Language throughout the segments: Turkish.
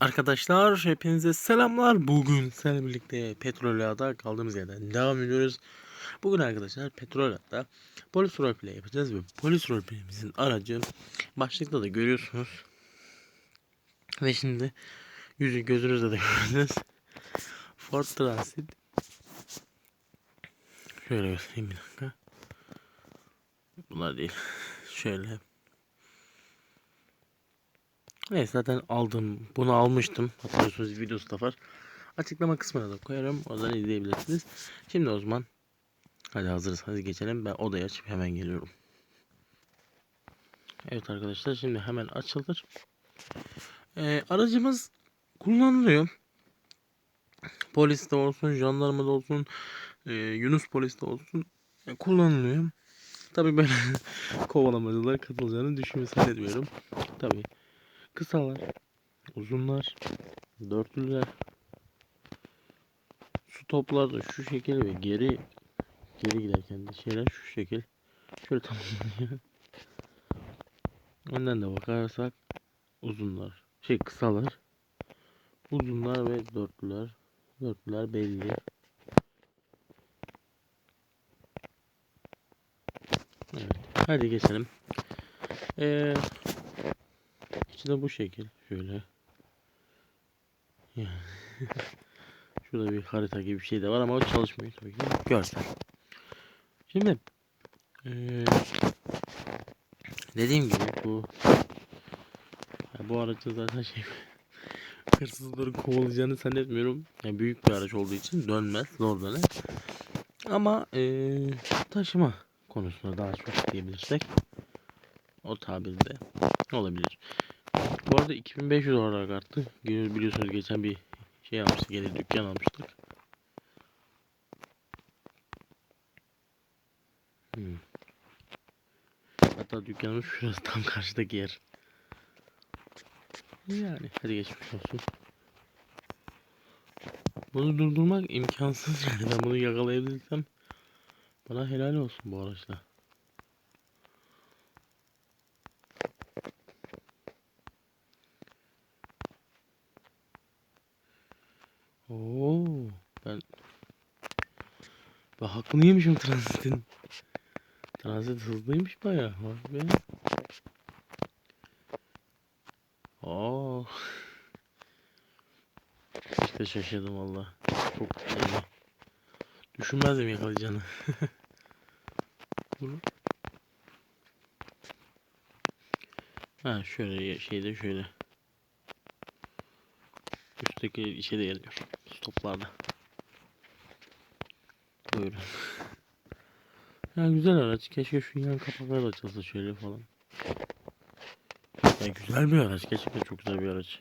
Arkadaşlar hepinize selamlar. Bugün seninle birlikte Petrolada kaldığımız yerden devam ediyoruz. Bugün arkadaşlar Petrolada polis roleplay yapacağız ve polis roleplay'imizin aracı başlıkta da görüyorsunuz. Ve şimdi yüzü gözünüzde de gördünüz. Ford Transit. Şöyle göstereyim bir dakika. Bunlar değil. Şöyle. Evet zaten aldım. Bunu almıştım. Hatırlıyorsunuz videosu da var. Açıklama kısmına da koyarım. Oradan izleyebilirsiniz. Şimdi o zaman hadi hazırız. Hadi geçelim. Ben odayı açıp hemen geliyorum. Evet arkadaşlar şimdi hemen açılır. Ee, aracımız kullanılıyor. Polis de olsun, jandarma da olsun, e, Yunus polis de olsun e, kullanılıyor. Tabii ben kovalamacılara katılacağını düşünmüyorum. Tabii kısalar, uzunlar, dörtlüler, su toplar da şu şekil ve geri geri giderken de şeyler şu şekil. Şöyle tamamlanıyor. Önden de bakarsak uzunlar, şey kısalar, uzunlar ve dörtlüler. Dörtlüler belli. Evet. Hadi geçelim. Ee, içi de bu şekil. Şöyle. Yani. Şurada bir harita gibi bir şey de var ama o çalışmıyor tabii ki. Görsel. Şimdi ee, dediğim gibi bu ya bu aracı zaten şey hırsızları kovalayacağını zannetmiyorum. Yani büyük bir araç olduğu için dönmez, zor döner. Ama ee, taşıma konusunda daha çok diyebilirsek o tabirde olabilir. Bu arada 2500 olarak arttı. Geliyoruz biliyorsunuz geçen bir şey almıştık. Yeni dükkan almıştık. Hmm. Hatta dükkanımız şurası tam karşıdaki yer. Yani hadi geçmiş olsun. Bunu durdurmak imkansız yani. Ben bunu yakalayabilirsem bana helal olsun bu araçla. Oo, ben ben haklı mıymışım transitin? Transit hızlıymış bayağı. Vay be. Oo. İşte şaşırdım valla. Çok yani. Düşünmezdim yakalayacağını. Bunu. Ha şöyle şeyde şöyle. Üstteki işe de geliyor. Stoplarda. Buyurun. Ya güzel araç. Keşke şu yan kapaklar da açılsa şöyle falan. Ya güzel bir araç. Gerçekten çok güzel bir araç.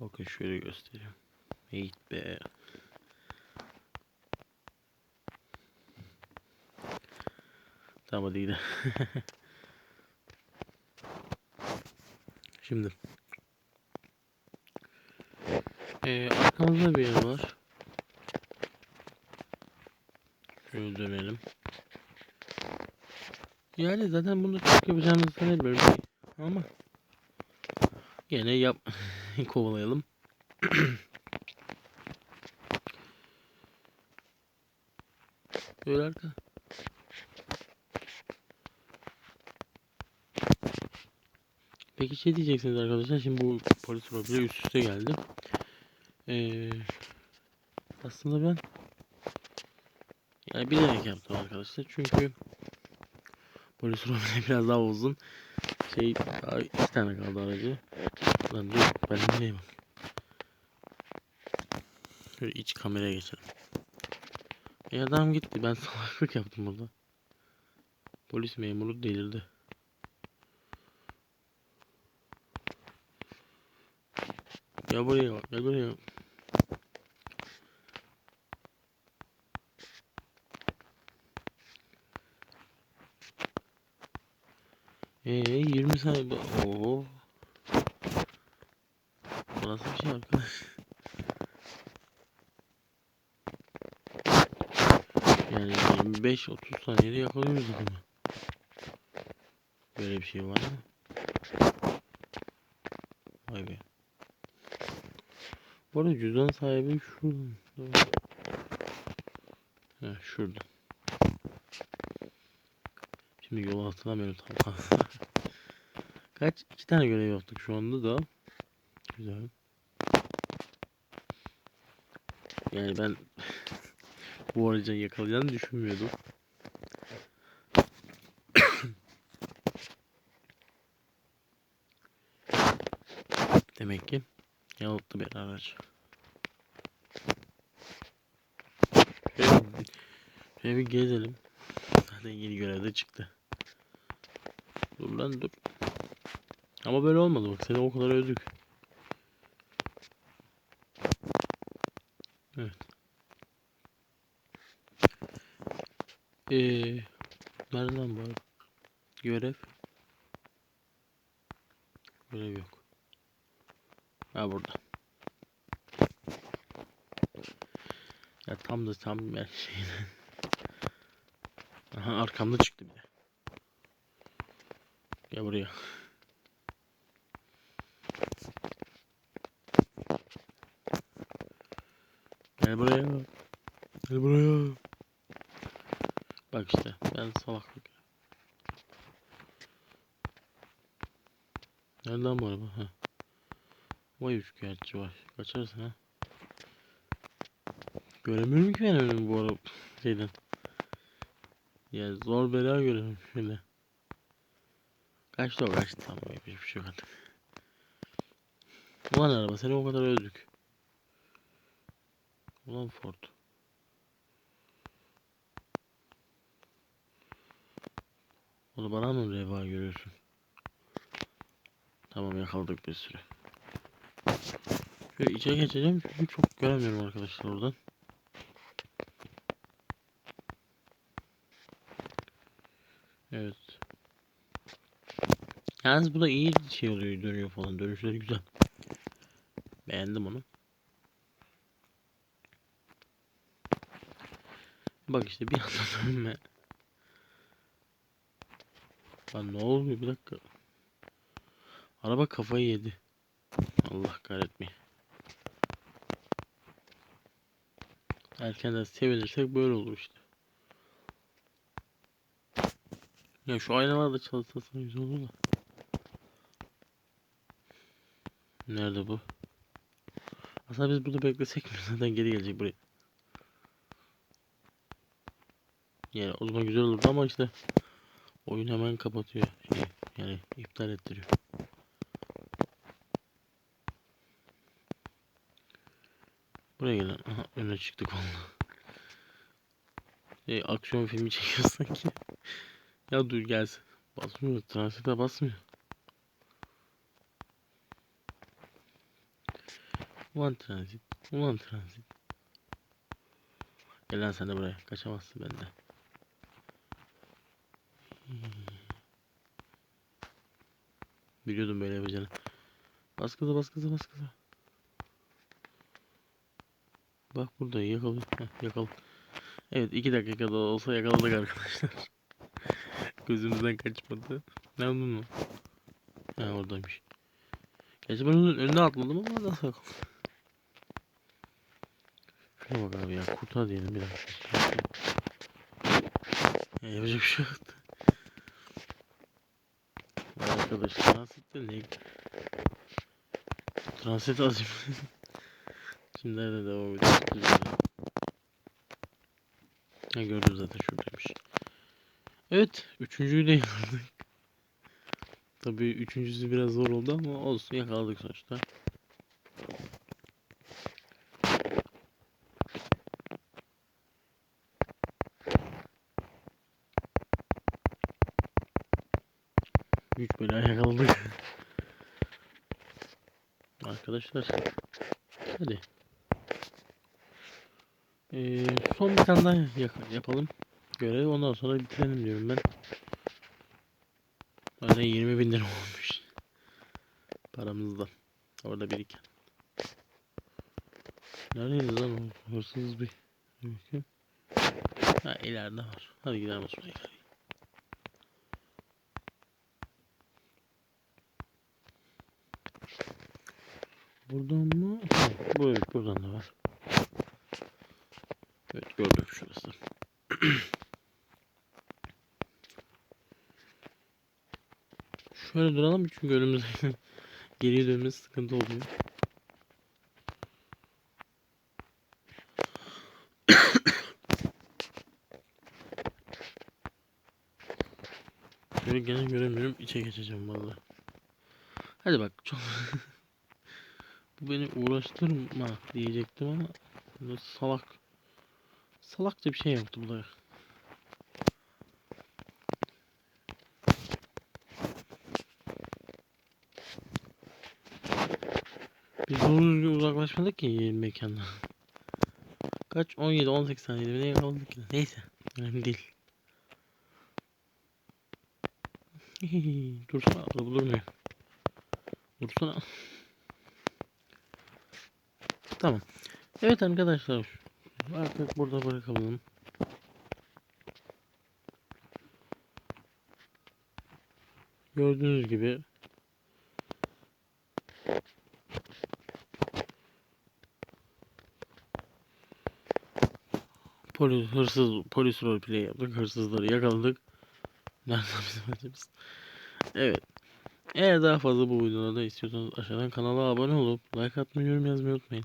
Bakın şöyle göstereyim. Eğit be. Tamam hadi gidelim. Şimdi. Ee, arkamızda bir yer var. Şöyle dönelim. Yani zaten bunu çok yapacağımızı sanmıyorum. Ama gene yap kovalayalım. Böyle arka. Peki şey diyeceksiniz arkadaşlar. Şimdi bu polis profili üst üste geldi. Ee, aslında ben yani bilerek yaptım arkadaşlar. Çünkü polis profili biraz daha uzun. Şey daha iki tane kaldı aracı. Lan dur ben bak. Şöyle iç kameraya geçelim. E adam gitti. Ben salaklık yaptım burada. Polis memuru delirdi. Gel buraya bak. Gel buraya. Eee 20 saniye. Oo. Bu nasıl bir şey arkadaş? Yani 25-30 saniyede yakalıyoruz adamı. Böyle bir şey var mı? Vay be. Bu arada cüzdan sahibi şurada. Ha, şurada. Şimdi yolu hatırlamıyorum tam. Kaç? iki tane görev yaptık şu anda da. Güzel. Yani ben bu aracı yakalayacağını düşünmüyordum. Demek ki yanılttı bir araç. Şöyle, bir gezelim. Zaten yeni görevde çıktı. Dur lan dur. Ama böyle olmadı bak seni o kadar övdük. Evet. Ee, nerede lan bu? Görev. Görev yok. Ha burada. Ya tam da tam ben şeyden. Aha arkamda çıktı bir de. Gel buraya. Gel buraya. Gel buraya. Bak işte ben salaklık. Nereden bu araba? Ha. Vay üçkağıtçı var. Kaçarsın ha. Göremiyorum ki ben önümü bu araba şeyden. Ya zor bela görüyorum şöyle. Kaçtı o kaçtı tamam yapacak bir şey yok artık. Ulan araba seni o kadar öldük. Ulan Ford. Onu bana mı reva görüyorsun? Tamam yakaladık bir süre. Şöyle içe geçeceğim çünkü çok göremiyorum arkadaşlar oradan. Evet. Yalnız bu da iyi şey oluyor dönüyor falan dönüşleri güzel. Beğendim onu. Bak işte bir anda dönme. Lan ne oluyor bir dakika. Araba kafayı yedi. Allah kahretmeyin. Erkenden sevinirsek böyle olur işte. Ya şu aynalar da çalışsa güzel olur da. Nerede bu? Aslında biz burada beklesek mi? Zaten geri gelecek buraya. Yani o zaman güzel olurdu ama işte oyun hemen kapatıyor. Şey, yani iptal ettiriyor. Buraya gelen. Aha öne çıktık valla. Şey, aksiyon filmi çekiyor sanki. ya dur gelsin. Basmıyor. Transite basmıyor. Ulan transit. Ulan transit. Gel lan sen de buraya. Kaçamazsın benden. Biliyordum böyle yapacağını. Bas gaza bas gaza bas gaza. Bak burada yakaladı. Heh. Evet iki dakikada olsa yakaladık arkadaşlar. Gözümüzden kaçmadı. Ne aldın mı? Ha oradaymış. Gerçi ben onun önüne atladım ama nasıl yakaladım? Şuna bak abi ya kurtar diyelim bir dakika. Ya yapacak bir şey yok. Vay arkadaş transitte ne? Transit azim. Şimdi nerede devam ediyoruz? Ha gördüm zaten şuradaymış. Evet üçüncüyü de yakaladık. Tabii üçüncüsü biraz zor oldu ama olsun yakaladık sonuçta. Büyük bela yakaladık. Arkadaşlar. Hadi. Ee, son bir tane daha yapalım. Görev ondan sonra bitirelim diyorum ben. Zaten 20 bin lira olmuş. Paramızda. Orada biriken. Neredeyiz lan o hırsız bir ülke? Ha ileride var. Hadi gidelim Osman'a Buradan mı? Ha, bu evet buradan da var. Gördüm şurası. Şöyle duralım çünkü önümüzde geriye dönmesi sıkıntı oluyor. Şöyle gene göremiyorum. içe geçeceğim vallahi. Hadi bak çok Bu beni uğraştırma diyecektim ama salak. Salakça bir şey yaptı bu da. Biz doğru uzaklaşmadık ki yeni mekandan. Kaç? 17 18 saniyede bile yakaladık yine. Neyse. Önemli değil. Dursana araba durmuyor. Dursana. Tamam. Evet arkadaşlar. Artık burada bırakalım. Gördüğünüz gibi Polis, hırsız, polis roleplay yaptık. Hırsızları yakaladık. Nereden bizim acımız? Evet. Eğer daha fazla bu videolarda istiyorsanız aşağıdan kanala abone olup like atmayı, yorum yazmayı unutmayın.